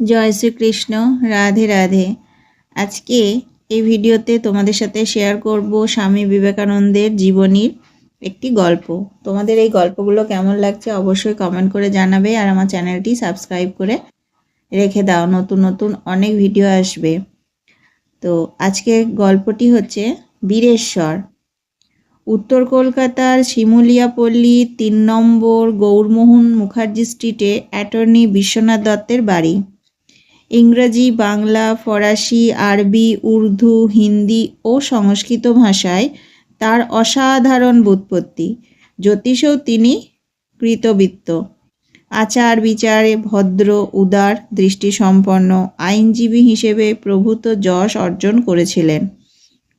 জয় শ্রীকৃষ্ণ, রাধে রাধে। আজকে এই ভিডিওতে তোমাদের সাথে শেয়ার করব স্বামী বিবেকানন্দের জীবনীর একটি গল্প। তোমাদের এই গল্পগুলো কেমন লাগছে অবশ্যই কমেন্ট করে জানাবে আর আমার চ্যানেলটি সাবস্ক্রাইব করে রেখে দাও, নতুন নতুন অনেক ভিডিও আসবে। তো আজকে গল্পটি হচ্ছে বীরেশ্বর। উত্তর কলকাতার শিমুলিয়াপল্লী তিন নম্বর গৌরমোহন মুখার্জি স্ট্রিটে অ্যাটর্নি বিশ্বনাথ দত্তের বাড়ি। ইংরেজি, বাংলা, ফরাসি, আরবি, উর্দু, হিন্দি ও সংস্কৃত ভাষায় তার অসাধারণ বুৎপত্তি জ্যোতিষেও তিনি কৃতবিত্ত। আচার বিচারে ভদ্র, উদার, দৃষ্টিসম্পন্ন, আইনজীবী হিসেবে প্রভূত যশ অর্জন করেছিলেন।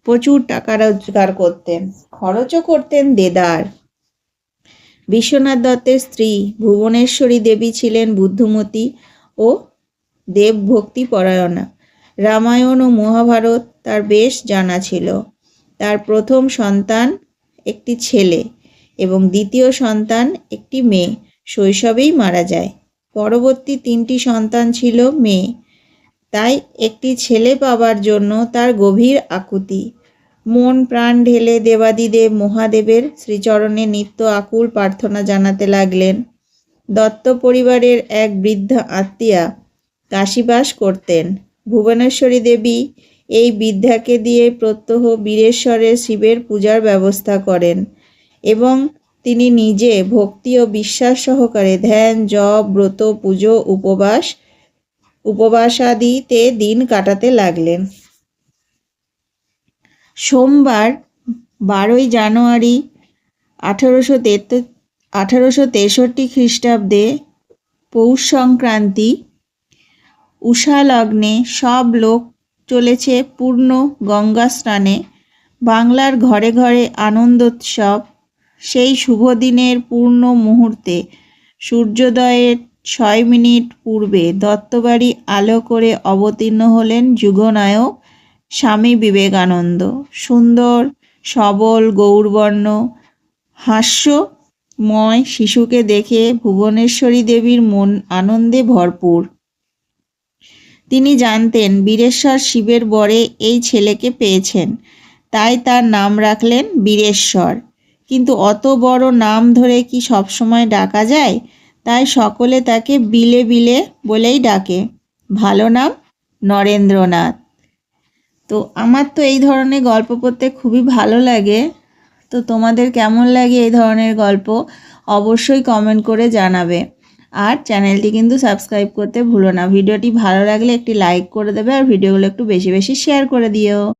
প্রচুর টাকা রোজগার করতেন, খরচও করতেন দেদার। বিশ্বনাথ দত্তের স্ত্রী ভুবনেশ্বরী দেবী ছিলেন বুদ্ধমতী ও দেবভক্তি পরায়ণা। রামায়ণ ও মহাভারত তার বেশ জানা ছিল। তার প্রথম সন্তান একটি ছেলে এবং দ্বিতীয় সন্তান একটি মেয়ে। শৈশবেই মারা যায়। পরবর্তী তিনটি সন্তান ছিল মেয়ে। তাই একটি ছেলে পাবার জন্য তার গভীর আকুতি। মন প্রাণ ঢেলে দেবাদিদেব মহাদেবের শ্রীচরণে নিত্য আকুল প্রার্থনা জানাতে লাগলেন। দত্ত পরিবারের এক বৃদ্ধা আত্মীয়া কাশীবাস করতেন। ভুবনেশ্বরী দেবী এই বিদ্যাকে দিয়ে প্রত্যহ বীরেশ্বরের শিবের পূজার ব্যবস্থা করেন এবং তিনি নিজে ভক্তি ও বিশ্বাস সহকারে ধ্যান, জপ, ব্রত, পুজো, উপবাস, উপবাসাদিতে দিন কাটাতে লাগলেন। সোমবার বারোই জানুয়ারি আঠারোশো আঠারোশো তেষট্টি খ্রিস্টাব্দে পৌষ সংক্রান্তি উষা লগ্নে সব লোক চলেছে পূর্ণ গঙ্গা স্নানে। বাংলার ঘরে ঘরে আনন্দোৎসব, সেই শুভ দিনের পূর্ণ মুহূর্তে। সূর্যোদয়ের ছয় মিনিট পূর্বে দত্তবাড়ি আলো করে অবতীর্ণ হলেন যুগনায়ক স্বামী বিবেকানন্দ। সুন্দর, সবল, গৌরবর্ণ, হাস্যময় শিশুকে দেখে ভুবনেশ্বরী দেবীর মন আনন্দে ভরপুর। তিনি জানতেন বীরেশ্বর শিবের বরে এই ছেলেকে পেয়েছেন। তাই তার নাম রাখলেন বীরেশ্বর। কিন্তু অত বড় নাম ধরে কি সবসময় ডাকা যায়? তাই সকলে তাকে বিলে বিলে বলেই ডাকে। ভালো নাম নরেন্দ্রনাথ। তো আমার তো এই ধরনের গল্প পড়তে খুবই ভালো লাগে। তো তোমাদের কেমন লাগে এই ধরনের গল্প? অবশ্যই কমেন্ট করে জানাবে। আর চ্যানেলটি কিন্তু সাবস্ক্রাইব করতে ভুলো না। ভিডিওটি ভালো লাগলে একটি লাইক করে দেবে আর ভিডিওগুলো একটু বেশি বেশি শেয়ার করে দিও।